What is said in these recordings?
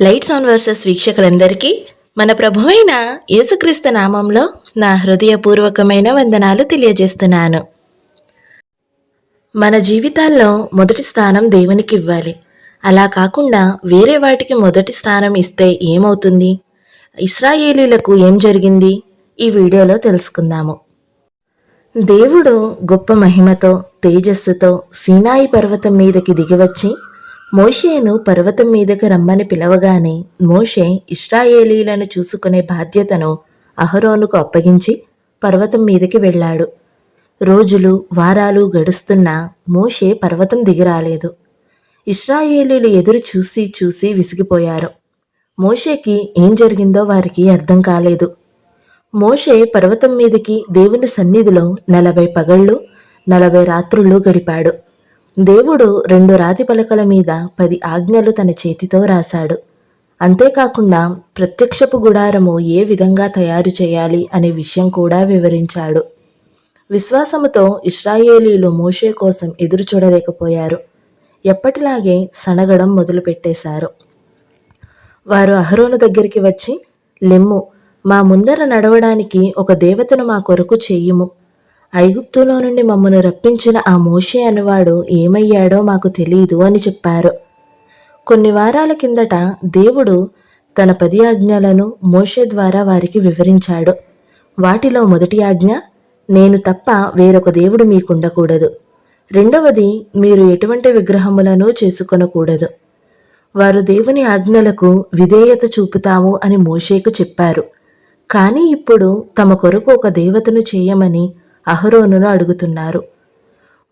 Lights on versus వీక్షకులందరికీ మన ప్రభువైన యేసుక్రీస్తు నామంలో నా హృదయపూర్వకమైన వందనాలు తెలియజేస్తున్నాను. మన జీవితాల్లో మొదటి స్థానం దేవునికి ఇవ్వాలి. అలా కాకుండా వేరే వాటికి మొదటి స్థానం ఇస్తే ఏమవుతుంది? ఇస్రాయేలీలకు ఏం జరిగింది? ఈ వీడియోలో తెలుసుకుందాము. దేవుడు గొప్ప మహిమతో తేజస్సుతో సీనాయి పర్వతం మీదకి దిగివచ్చి మోషేను పర్వతం మీదకి రమ్మని పిలవగానే మోషే ఇస్రాయేలీలను చూసుకునే బాధ్యతను అహరోనుకు అప్పగించి పర్వతం మీదకి వెళ్ళాడు. రోజులు వారాలు గడుస్తున్నా మోషే పర్వతం దిగిరాలేదు ఇస్రాయేలీలు ఎదురు చూసి చూసి విసిగిపోయారు. మోషేకి ఏం జరిగిందో వారికి అర్థం కాలేదు. మోషే పర్వతం మీదకి దేవుని సన్నిధిలో నలభై పగళ్ళు నలభై రాత్రులు గడిపాడు. దేవుడు రెండు రాతి పలకల మీద పది ఆజ్ఞలు తన చేతితో రాశాడు. అంతేకాకుండా ప్రత్యక్షపు గుడారము ఏ విధంగా తయారు చేయాలి అనే విషయం కూడా వివరించాడు. విశ్వాసముతో ఇస్రాయేలీలు మోషే కోసం ఎదురు చూడలేకపోయారు. ఎప్పటిలాగే సనగడం మొదలుపెట్టేశారు. వారు అహరోను దగ్గరికి వచ్చి లెమ్ము మా ముందర నడవడానికి ఒక దేవతను మా కొరకు చేయుము. ఐగుప్తులో నుండి మమ్మను రప్పించిన ఆ మోషే అనేవాడు ఏమయ్యాడో మాకు తెలియదు అని చెప్పారు. కొన్ని వారాల కిందట దేవుడు తన పది ఆజ్ఞలను మోషే ద్వారా వారికి వివరించాడు. వాటిలో మొదటి ఆజ్ఞ నేను తప్ప వేరొక దేవుడు మీకుండకూడదు. రెండవది మీరు ఎటువంటి విగ్రహములను చేసుకొనకూడదు. వారు దేవుని ఆజ్ఞలకు విధేయత చూపుతాము అని మోషేకు చెప్పారు. కానీ ఇప్పుడు తమ కొరకు ఒక దేవతను చేయమని అహరోనును అడుగుతున్నారు.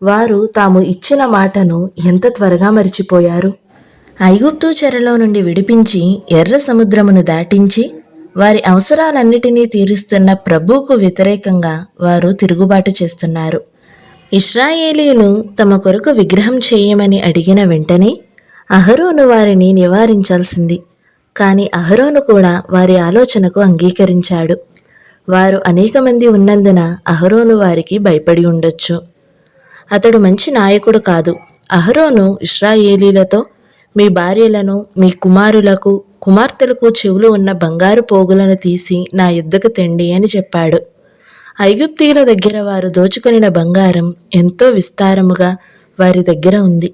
వారు తాము ఇచ్చిన మాటను ఎంత త్వరగా మరిచిపోయారు? ఐగుప్తు చెరలో నుండి విడిపించి ఎర్ర సముద్రమును దాటించి వారి అవసరాలన్నిటినీ తీరుస్తున్న ప్రభువుకు వ్యతిరేకంగా వారు తిరుగుబాటు చేస్తున్నారు. ఇస్రాయేలీలు తమ కొరకు విగ్రహం చేయమని అడిగిన వెంటనే అహరోను వారిని నివారించాల్సింది. కానీ అహరోను కూడా వారి ఆలోచనకు అంగీకరించాడు. వారు అనేక మంది ఉన్నందున అహరోను వారికి భయపడి ఉండొచ్చు. అతడు మంచి నాయకుడు కాదు. అహరోను ఇస్రాయేలీలతో మీ భార్యలను మీ కుమారులకు కుమార్తెలకు చెవులు ఉన్న బంగారు పోగులను తీసి నా యుద్ధకు తెండి అని చెప్పాడు. ఐగుప్తీయుల దగ్గర వారు దోచుకొనిన బంగారం ఎంతో విస్తారముగా వారి దగ్గర ఉంది.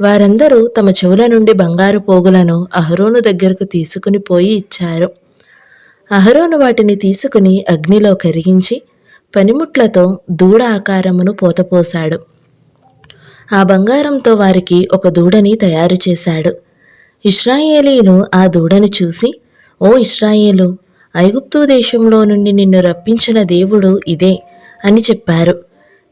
వారందరూ తమ చెవుల నుండి బంగారు పోగులను అహరోను దగ్గరకు తీసుకుని పోయి ఇచ్చారు. అహరోను వాటిని తీసుకుని అగ్నిలో కరిగించి పనిముట్లతో దూడ ఆకారమును పోతపోశాడు. ఆ బంగారంతో వారికి ఒక దూడని తయారు చేశాడు. ఇస్రాయేలీలు ఆ దూడని చూసి ఓ ఇస్రాయేలు ఐగుప్తు దేశంలో నుండి నిన్ను రప్పించిన దేవుడు ఇదే అని చెప్పారు.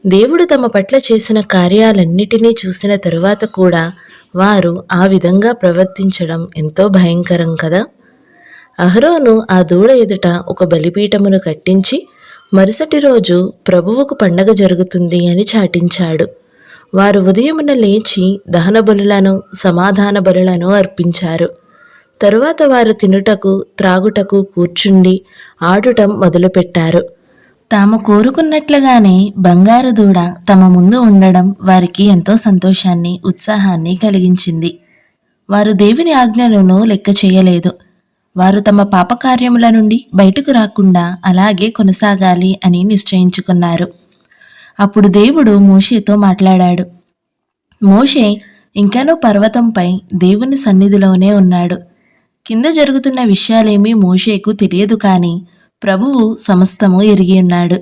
దేవుడు తమ పట్ల చేసిన కార్యాలన్నిటినీ చూసిన తరువాత కూడా వారు ఆ విధంగా ప్రవర్తించడం ఎంతో భయంకరం కదా? అహరోను ఆ దూడ ఎదుట ఒక బలిపీఠమును కట్టించి మరుసటి రోజు ప్రభువుకు పండగ జరుగుతుంది అని చాటించాడు. వారు ఉదయమున లేచి దహన బలులను సమాధాన బలులను అర్పించారు. తరువాత వారు తినుటకు త్రాగుటకు కూర్చుండి ఆడుటం మొదలుపెట్టారు. తాము కోరుకున్నట్లుగానే బంగారు దూడ తమ ముందు ఉండడం వారికి ఎంతో సంతోషాన్ని ఉత్సాహాన్ని కలిగించింది. వారు దేవుని ఆజ్ఞలను లెక్క చేయలేదు. వారు తమ పాపకార్యముల నుండి బయటకు రాకుండా అలాగే కొనసాగాలి అని నిశ్చయించుకున్నారు. అప్పుడు దేవుడు మోషేతో మాట్లాడాడు. మోషే ఇంకనూ పర్వతంపై దేవుని సన్నిధిలోనే ఉన్నాడు. కింద జరుగుతున్న విషయాలేమీ మోషేకు తెలియదు కానీ ప్రభువు సమస్తము ఎరిగి ఉన్నాడు.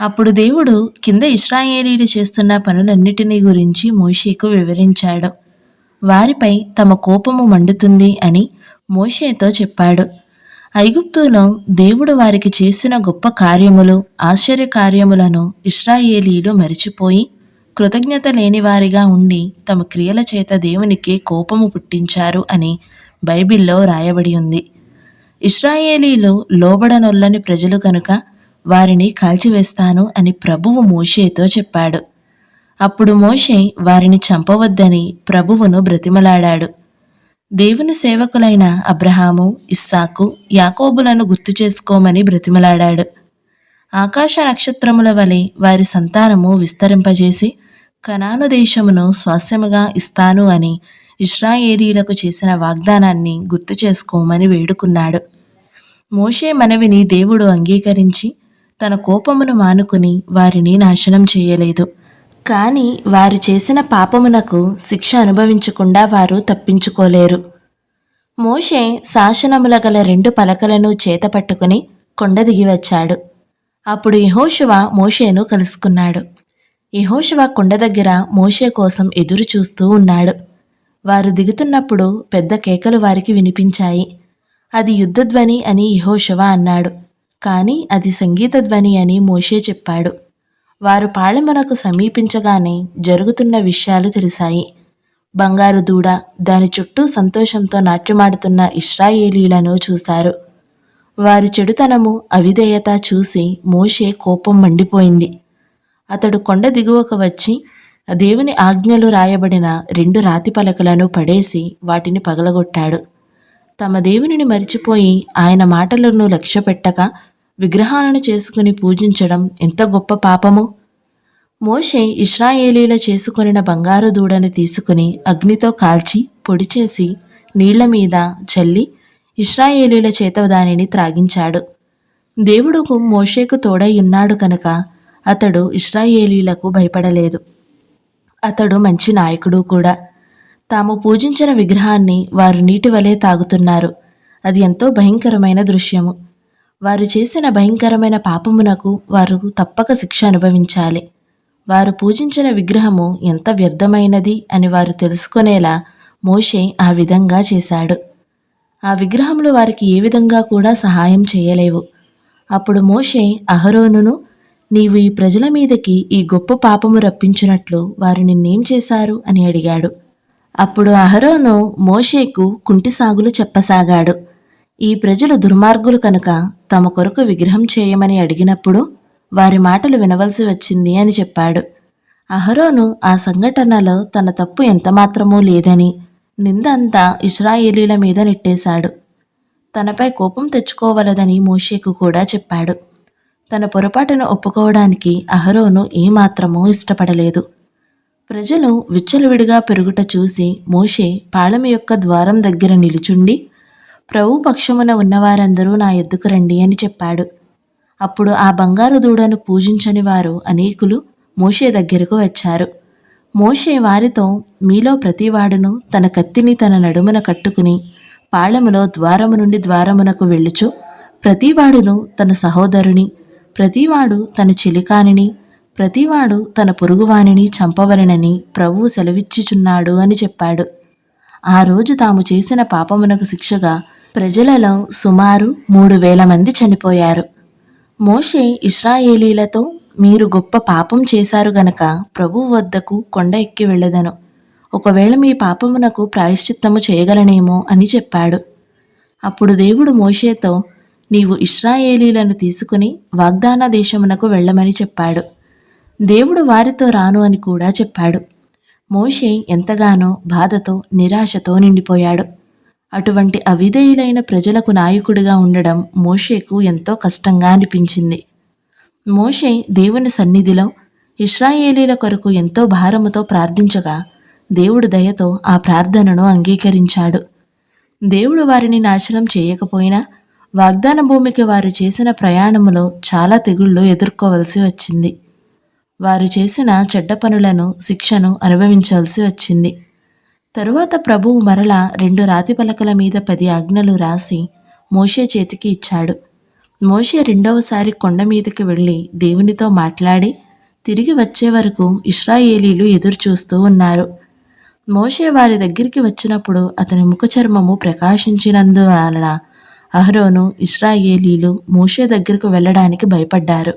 అప్పుడు దేవుడు కింద ఇస్రాయేలీలు చేస్తున్న పనులన్నిటినీ గురించి మోషేకు వివరించాడు. వారిపై తమ కోపము మండుతుంది అని మోషేతో చెప్పాడు. ఐగుప్తులో దేవుడు వారికి చేసిన గొప్ప కార్యములు ఆశ్చర్య కార్యములను ఇస్రాయేలీలు మరిచిపోయి కృతజ్ఞత లేనివారిగా ఉండి తమ క్రియల చేత దేవునికి కోపము పుట్టించారు అని బైబిల్లో రాయబడి ఉంది. ఇస్రాయేలీలు లోబడనొల్లని ప్రజలు కనుక వారిని కాల్చివేస్తాను అని ప్రభువు మోషేతో చెప్పాడు. అప్పుడు మోషే వారిని చంపవద్దని ప్రభువును బ్రతిమలాడాడు. దేవుని సేవకులైన అబ్రహాము ఇస్సాకు యాకోబులను గుర్తు చేసుకోమని బ్రతిమలాడాడు. ఆకాశ నక్షత్రముల వలె వారి సంతానము విస్తరింపజేసి కనాను దేశమును స్వాస్యముగా ఇస్తాను అని ఇస్రాయేలీలకు చేసిన వాగ్దానాన్ని గుర్తు చేసుకోమని వేడుకున్నాడు. మోషే మనవిని దేవుడు అంగీకరించి తన కోపమును మానుకుని వారిని నాశనం చేయలేదు. కానీ వారు చేసిన పాపమునకు శిక్ష అనుభవించకుండా వారు తప్పించుకోలేరు. మోషే శాసనముల గల రెండు పలకలను చేతపట్టుకుని కొండ దిగి వచ్చాడు. అప్పుడు ఇహోషువ మోషేను కలుసుకున్నాడు. ఇహోషువ కొండ దగ్గర మోషే కోసం ఎదురు చూస్తూ ఉన్నాడు. వారు దిగుతున్నప్పుడు పెద్ద కేకలు వారికి వినిపించాయి. అది యుద్ధధ్వని అని ఇహోషవ అన్నాడు. కానీ అది సంగీత ధ్వని అని మోషే చెప్పాడు. వారు పాళెమునకు సమీపించగానే జరుగుతున్న విషయాలు తెలిసాయి. బంగారు దూడ దాని చుట్టూ సంతోషంతో నాట్యమాడుతున్న ఇస్రాయేలీలను చూశారు. వారి చెడుతనము అవిధేయత చూసి మోషే కోపం మండిపోయింది. అతడు కొండ దిగువకు వచ్చి దేవుని ఆజ్ఞలు రాయబడిన రెండు రాతి పలకలను పడేసి వాటిని పగలగొట్టాడు. తమ దేవునిని మరిచిపోయి ఆయన మాటలను లక్ష్యపెట్టక విగ్రహాలను చేసుకుని పూజించడం ఎంత గొప్ప పాపము. మోషే ఇస్రాయేలీల చేసుకొనిన బంగారు దూడని తీసుకుని అగ్నితో కాల్చి పొడి చేసి నీళ్ళ మీద చల్లి ఇస్రాయేలీల చేత దానిని త్రాగించాడు. దేవుడుకు మోషేకు తోడై ఉన్నాడు కనుక అతడు ఇస్రాయేలీలకు భయపడలేదు. అతడు మంచి నాయకుడు కూడా. తాము పూజించిన విగ్రహాన్ని వారు నీటి వలె తాగుతున్నారు. అది ఎంతో భయంకరమైన దృశ్యము. వారు చేసిన భయంకరమైన పాపమునకు వారు తప్పక శిక్ష అనుభవించాలి. వారు పూజించిన విగ్రహము ఎంత వ్యర్థమైనది అని వారు తెలుసుకునేలా మోషే ఆ విధంగా చేశాడు. ఆ విగ్రహములు వారికి ఏ విధంగా కూడా సహాయం చేయలేవు. అప్పుడు మోషే అహరోనును నీవు ఈ ప్రజల మీదకి ఈ గొప్ప పాపము రప్పించినట్లు వారు నిన్నేం చేశారు? అని అడిగాడు. అప్పుడు అహరోను మోషేకు కుంటి సాగులు చెప్పసాగాడు. ఈ ప్రజలు దుర్మార్గులు కనుక తమ కొరకు విగ్రహం చేయమని అడిగినప్పుడు వారి మాటలు వినవలసి వచ్చింది అని చెప్పాడు. అహరోను ఆ సంఘటనలో తన తప్పు ఎంతమాత్రమూ లేదని నింద అంతా ఇస్రాయేలీల మీద నెట్టేశాడు. తనపై కోపం తెచ్చుకోవలదని మోషేకు కూడా చెప్పాడు. తన పొరపాటును ఒప్పుకోవడానికి అహరోను ఏమాత్రమూ ఇష్టపడలేదు. ప్రజలు విచ్చలవిడిగా పెరుగుట చూసి మోషే పాళెం యొక్క ద్వారం దగ్గర నిలుచుండి ప్రభు పక్షమున ఉన్నవారందరూ నా ఎద్దుకు రండి అని చెప్పాడు. అప్పుడు ఆ బంగారు దూడను పూజించని వారు అనేకులు మోషే దగ్గరకు వచ్చారు. మోషే వారితో మీలో ప్రతివాడును తన కత్తిని తన నడుమున కట్టుకుని పాళెములో ద్వారము నుండి ద్వారమునకు వెళ్ళుచు ప్రతివాడును తన సహోదరుని ప్రతివాడు తన చిలికానిని ప్రతివాడు తన పొరుగువానిని చంపవలెనని ప్రభువు సెలవిచ్చుచున్నాడు అని చెప్పాడు. ఆ రోజు తాము చేసిన పాపమునకు శిక్షగా ప్రజలలో సుమారు మూడు వేల మంది చనిపోయారు. మోషే ఇస్రాయేలీలతో మీరు గొప్ప పాపం చేశారు గనక ప్రభు వద్దకు కొండ ఎక్కి వెళ్ళదను. ఒకవేళ మీ పాపమునకు ప్రాయశ్చిత్తము చేయగలనేమో అని చెప్పాడు. అప్పుడు దేవుడు మోషేతో నీవు ఇస్రాయేలీలను తీసుకుని వాగ్దాన దేశమునకు వెళ్ళమని చెప్పాడు. దేవుడు వారితో రాను అని కూడా చెప్పాడు. మోషే ఎంతగానో బాధతో నిరాశతో నిండిపోయాడు. అటువంటి అవిధేయులైన ప్రజలకు నాయకుడిగా ఉండడం మోషేకు ఎంతో కష్టంగా అనిపించింది. మోషే దేవుని సన్నిధిలో ఇస్రాయేలీల కొరకు ఎంతో భారముతో ప్రార్థించగా దేవుడు దయతో ఆ ప్రార్థనను అంగీకరించాడు. దేవుడు వారిని నాశనం చేయకపోయినా వాగ్దాన భూమికి వారు చేసిన ప్రయాణములో చాలా తెగుళ్ళు ఎదుర్కోవలసి వచ్చింది. వారు చేసిన చెడ్డ పనులను శిక్షను అనుభవించాల్సి వచ్చింది. తరువాత ప్రభువు మరల రెండు రాతి పలకల మీద పది ఆజ్ఞలు రాసి మోషే చేతికి ఇచ్చాడు. మోషే రెండవసారి కొండ మీదకి వెళ్ళి దేవునితో మాట్లాడి తిరిగి వచ్చే వరకు ఇస్రాయేలీలు ఎదురుచూస్తూ ఉన్నారు. మోషే వారి దగ్గరికి వచ్చినప్పుడు అతని ముఖ చర్మము ప్రకాశించినందువలన అహరోను ఇస్రాయేలీలు మోషే దగ్గరకు వెళ్ళడానికి భయపడ్డారు.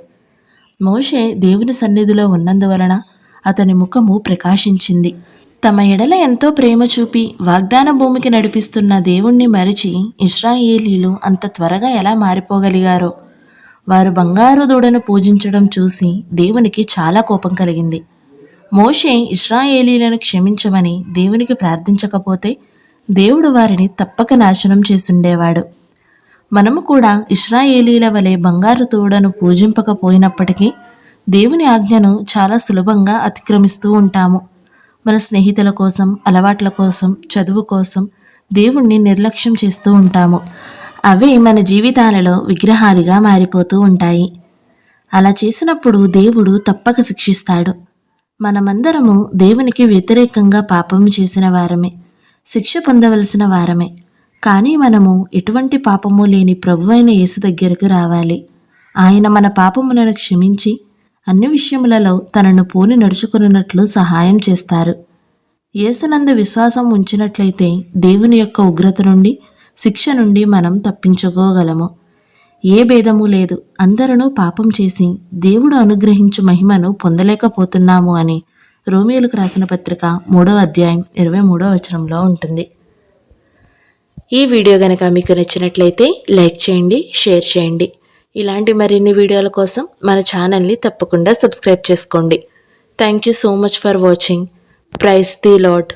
మోషే దేవుని సన్నిధిలో ఉన్నందువలన అతని ముఖము ప్రకాశించింది. తమ ఎడల ఎంతో ప్రేమ చూపి వాగ్దాన భూమికి నడిపిస్తున్న దేవుణ్ణి మరిచి ఇస్రాయేలీలు అంత త్వరగా ఎలా మారిపోగలిగారో? వారు బంగారు దూడను పూజించడం చూసి దేవునికి చాలా కోపం కలిగింది. మోషే ఇస్రాయేలీలను క్షమించమని దేవునికి ప్రార్థించకపోతే దేవుడు వారిని తప్పక నాశనం చేసుండేవాడు. మనము కూడా ఇస్రాయేలీల వలె బంగారు తోడను పూజింపకపోయినప్పటికీ దేవుని ఆజ్ఞను చాలా సులభంగా అతిక్రమిస్తూ ఉంటాము. మన స్నేహితుల కోసం అలవాట్ల కోసం చదువు కోసం దేవుణ్ణి నిర్లక్ష్యం చేస్తూ ఉంటాము. అవే మన జీవితాలలో విగ్రహాలుగా మారిపోతూ ఉంటాయి. అలా చేసినప్పుడు దేవుడు తప్పక శిక్షిస్తాడు. మనమందరము దేవునికి వ్యతిరేకంగా పాపం చేసిన వారమే శిక్ష పొందవలసిన వారమే. కానీ మనము ఎటువంటి పాపము లేని ప్రభువైన యేసు దగ్గరకు రావాలి. ఆయన మన పాపములను క్షమించి అన్ని విషయములలో తనను పోలి నడుచుకున్నట్లు సహాయం చేస్తారు. యేసునందు విశ్వాసం ఉంచినట్లయితే దేవుని యొక్క ఉగ్రత నుండి శిక్ష నుండి మనం తప్పించుకోగలము. ఏ భేదము లేదు. అందరూ పాపం చేసి దేవుడు అనుగ్రహించు మహిమను పొందలేకపోతున్నాము అని రోమియోలకు రాసిన పత్రిక మూడవ అధ్యాయం ఇరవై మూడవ వచనంలో ఉంటుంది. ఈ వీడియో కనుక మీకు నచ్చినట్లయితే లైక్ చేయండి షేర్ చేయండి. ఇలాంటి మరిన్ని వీడియోల కోసం మన ఛానల్ని తప్పకుండా సబ్స్క్రైబ్ చేసుకోండి. Thank you so much for watching praise the Lord